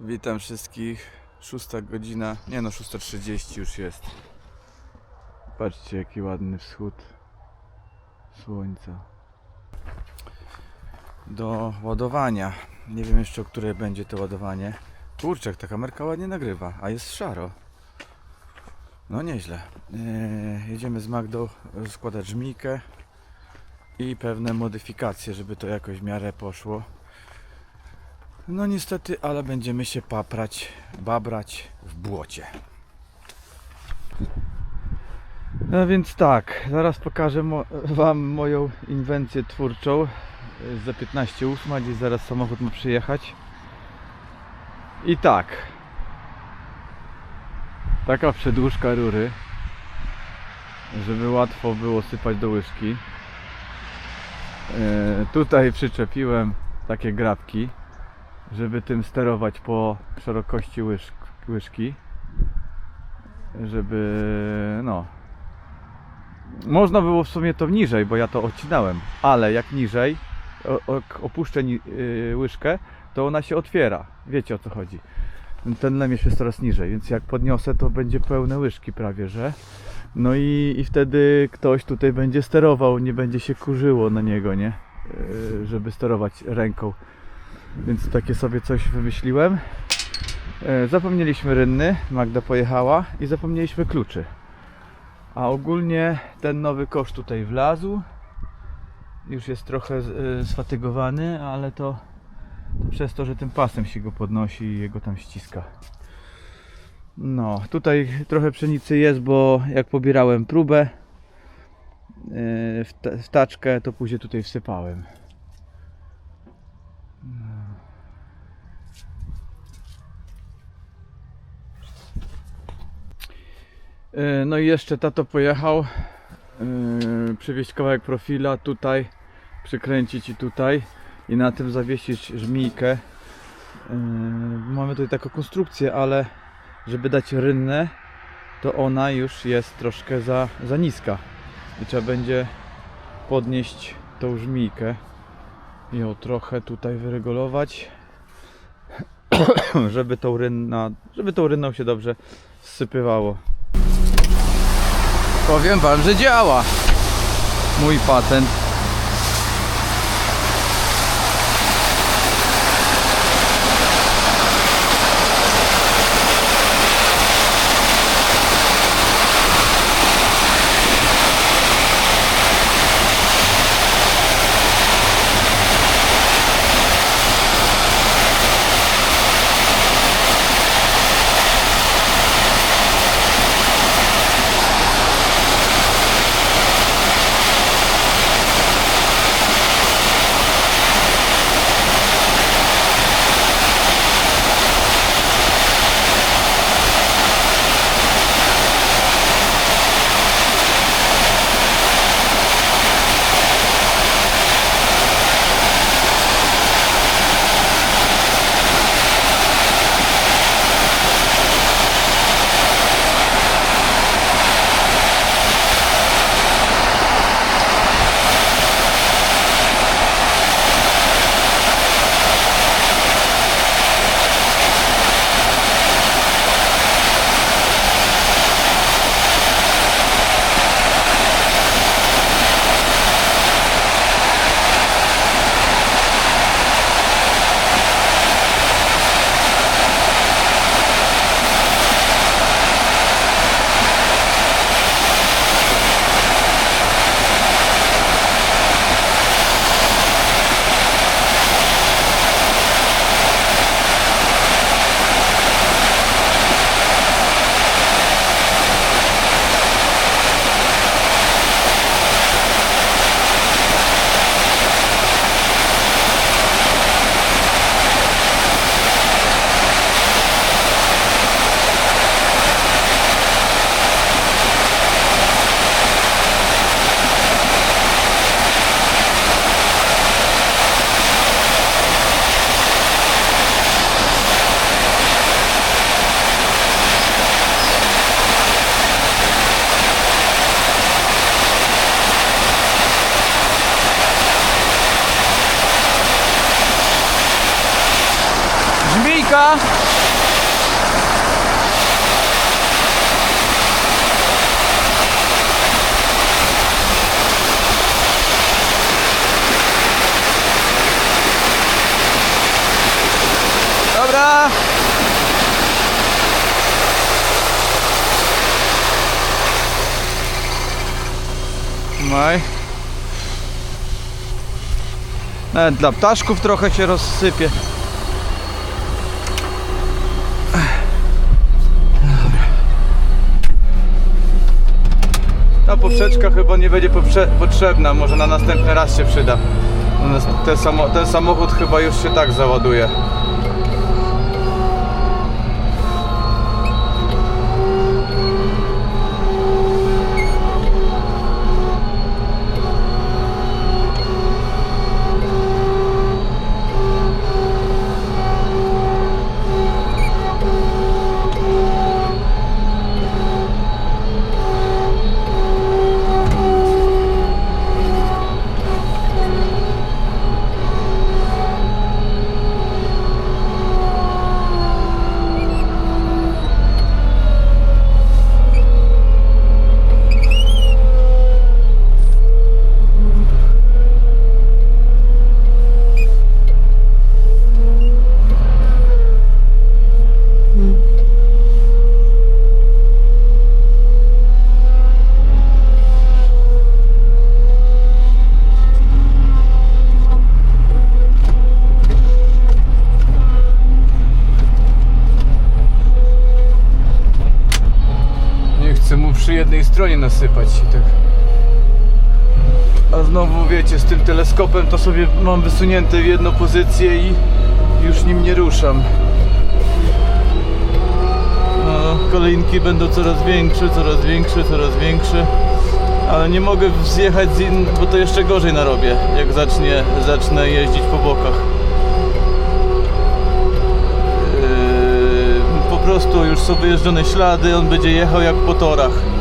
Witam wszystkich. Szósta godzina, nie no 6.30 już jest. Patrzcie jaki ładny wschód słońca. Do ładowania. Nie wiem jeszcze o której będzie to ładowanie. Kurczak, ta kamerka ładnie nagrywa, a jest szaro. No nieźle. Eee, jedziemy z Magdą składać żmijkę i pewne modyfikacje, żeby to jakoś w miarę poszło. No niestety, ale będziemy się paprać, babrać w błocie. No więc tak, zaraz pokażę mo- Wam moją inwencję twórczą. Za 15.08, gdzieś zaraz samochód ma przyjechać. I tak. Taka przedłużka rury, żeby łatwo było sypać do łyżki. E, tutaj przyczepiłem takie grabki żeby tym sterować po szerokości łyż, łyżki. Żeby no. Można było w sumie to niżej, bo ja to odcinałem ale jak niżej opuszczę yy, łyżkę to ona się otwiera, wiecie o co chodzi. Ten lemierz jest coraz niżej, więc jak podniosę to będzie pełne łyżki prawie, że. No i, i wtedy ktoś tutaj będzie sterował, nie będzie się kurzyło na niego, nie? Yy, żeby sterować ręką więc takie sobie coś wymyśliłem. E, Zapomnieliśmy rynny, Magda pojechała i zapomnieliśmy kluczy. A ogólnie ten nowy kosz tutaj wlazł. Już jest trochę e, sfatygowany, ale to, to przez to, że tym pasem się go podnosi i jego tam ściska. No, tutaj trochę pszenicy jest, bo jak pobierałem próbę e, w, ta- w taczkę, to później tutaj wsypałem. No i jeszcze tato pojechał yy, przywieźć kawałek profila tutaj, przykręcić i tutaj i na tym zawiesić żmijkę. Yy, mamy tutaj taką konstrukcję, ale żeby dać rynnę, to ona już jest troszkę za, za niska i trzeba będzie podnieść tą żmijkę i ją trochę tutaj wyregulować żeby tą rynna, żeby tą rynną się dobrze zsypywało. Powiem wam, że działa. Mój patent. Dobra. Dobra. Trzymaj. Nawet dla ptaszków trochę się rozsypie. Ta poprzeczka chyba nie będzie potrzebna, może na następny raz się przyda. Ten samochód chyba już się tak załaduje. Nie chcę mu przy jednej stronie nasypać i tak. A znowu wiecie, z tym teleskopem to sobie mam wysunięte w jedną pozycję i już nim nie ruszam. No, będą coraz większe, coraz większe, coraz większe. Ale nie mogę zjechać z in... bo to jeszcze gorzej narobię, jak zacznie, zacznę jeździć po bokach. Yy, po prostu już są wyjeżdżone ślady, on będzie jechał jak po torach.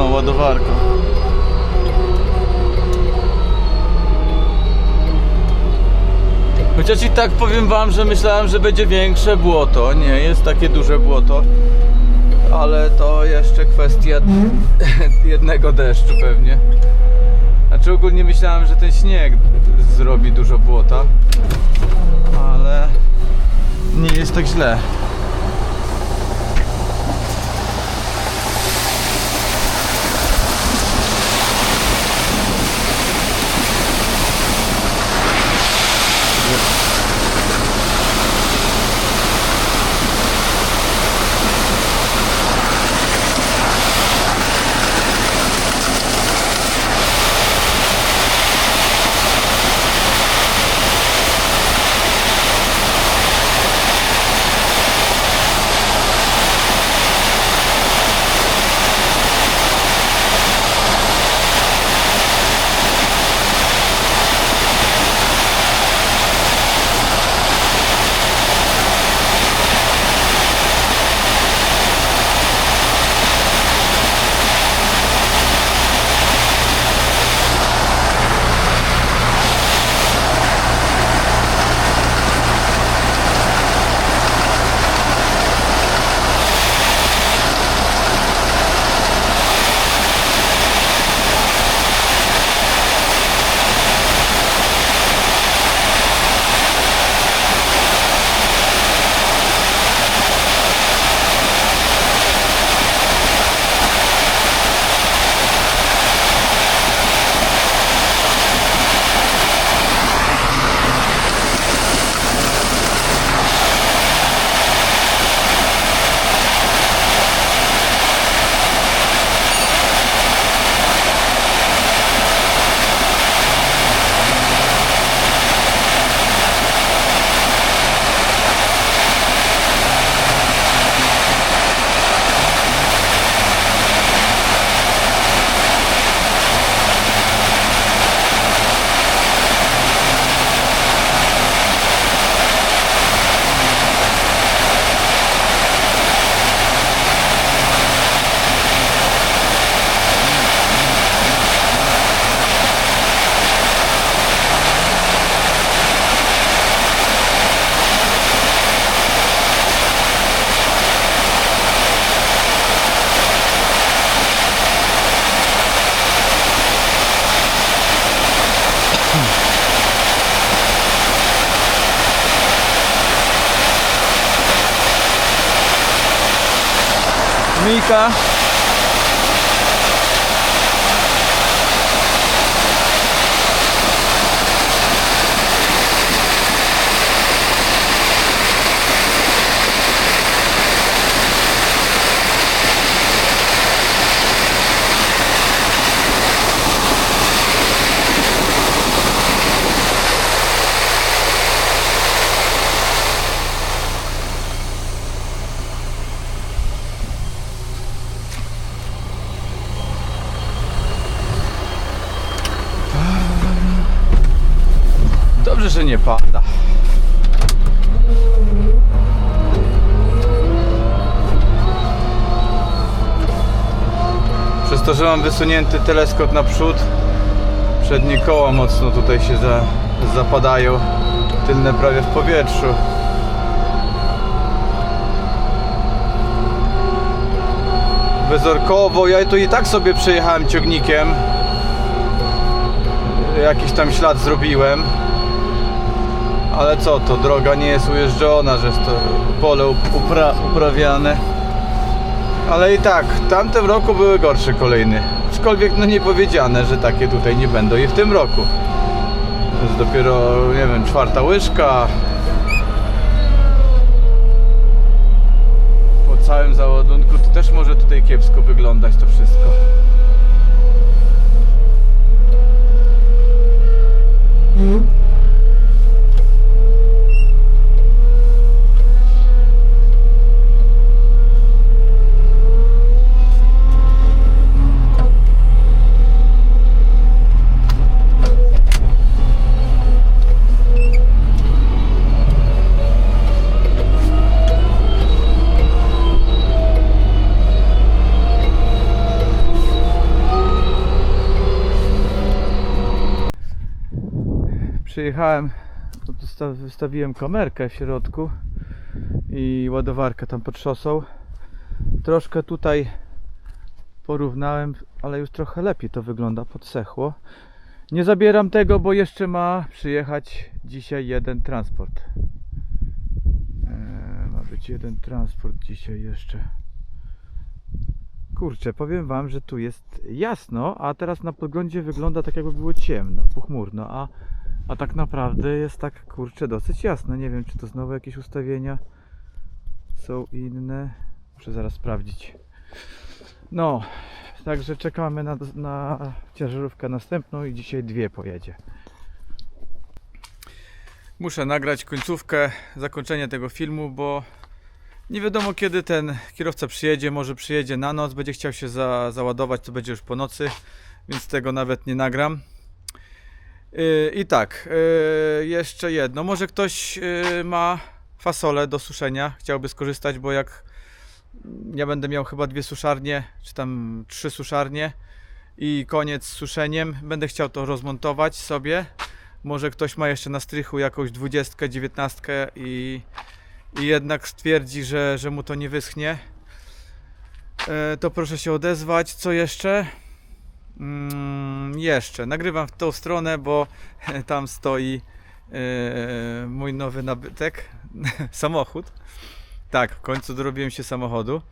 Czy no, ładowarka. Chociaż i tak powiem wam, że myślałem, że będzie większe błoto. Nie jest takie duże błoto. Ale to jeszcze kwestia jednego deszczu pewnie. Znaczy ogólnie myślałem, że ten śnieg zrobi dużo błota. Ale nie jest tak źle. пока. Dobrze, że nie pada. Przez to, że mam wysunięty teleskop naprzód, przednie koła mocno tutaj się za, zapadają, tylne prawie w powietrzu. Bezorkowo, ja to i tak sobie przejechałem ciągnikiem. Jakiś tam ślad zrobiłem. Ale co to, droga nie jest ujeżdżona, że jest to pole up- upra uprawiane. Ale i tak, w tamtym roku były gorsze kolejny. Aczkolwiek no nie powiedziane, że takie tutaj nie będą i w tym roku. To jest dopiero, nie wiem, czwarta łyżka. Po całym załadunku to też może tutaj kiepsko wyglądać to wszystko. Przyjechałem, to wystawiłem kamerkę w środku i ładowarkę tam pod szosą. Troszkę tutaj porównałem, ale już trochę lepiej to wygląda, podsechło. Nie zabieram tego, bo jeszcze ma przyjechać dzisiaj jeden transport. Eee, ma być jeden transport dzisiaj jeszcze. Kurczę, powiem wam, że tu jest jasno, a teraz na podglądzie wygląda tak jakby było ciemno, pochmurno, a, a tak naprawdę jest tak, kurczę, dosyć jasno. Nie wiem, czy to znowu jakieś ustawienia są inne. Muszę zaraz sprawdzić. No, także czekamy na, na ciężarówkę następną i dzisiaj dwie pojedzie. Muszę nagrać końcówkę, zakończenie tego filmu, bo nie wiadomo kiedy ten kierowca przyjedzie, może przyjedzie na noc, będzie chciał się za, załadować, to będzie już po nocy, więc tego nawet nie nagram. Yy, I tak, yy, jeszcze jedno, może ktoś yy, ma fasolę do suszenia, chciałby skorzystać, bo jak ja będę miał chyba dwie suszarnie, czy tam trzy suszarnie i koniec z suszeniem, będę chciał to rozmontować sobie. Może ktoś ma jeszcze na strychu jakąś dwudziestkę, dziewiętnastkę i i jednak stwierdzi, że, że mu to nie wyschnie, to proszę się odezwać. Co jeszcze? Mm, jeszcze. Nagrywam w tą stronę, bo tam stoi e, mój nowy nabytek, samochód. Tak, w końcu dorobiłem się samochodu.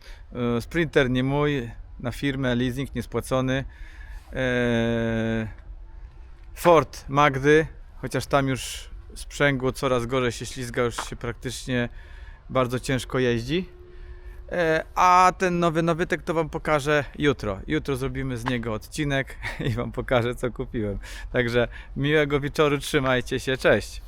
E, Sprinter nie mój, na firmę, leasing niespłacony. E, Ford Magdy, chociaż tam już sprzęgło coraz gorzej się ślizga, już się praktycznie bardzo ciężko jeździ. E, A ten nowy nabytek to Wam pokażę jutro. Jutro zrobimy z niego odcinek i Wam pokażę co kupiłem. Także miłego wieczoru, trzymajcie się, cześć.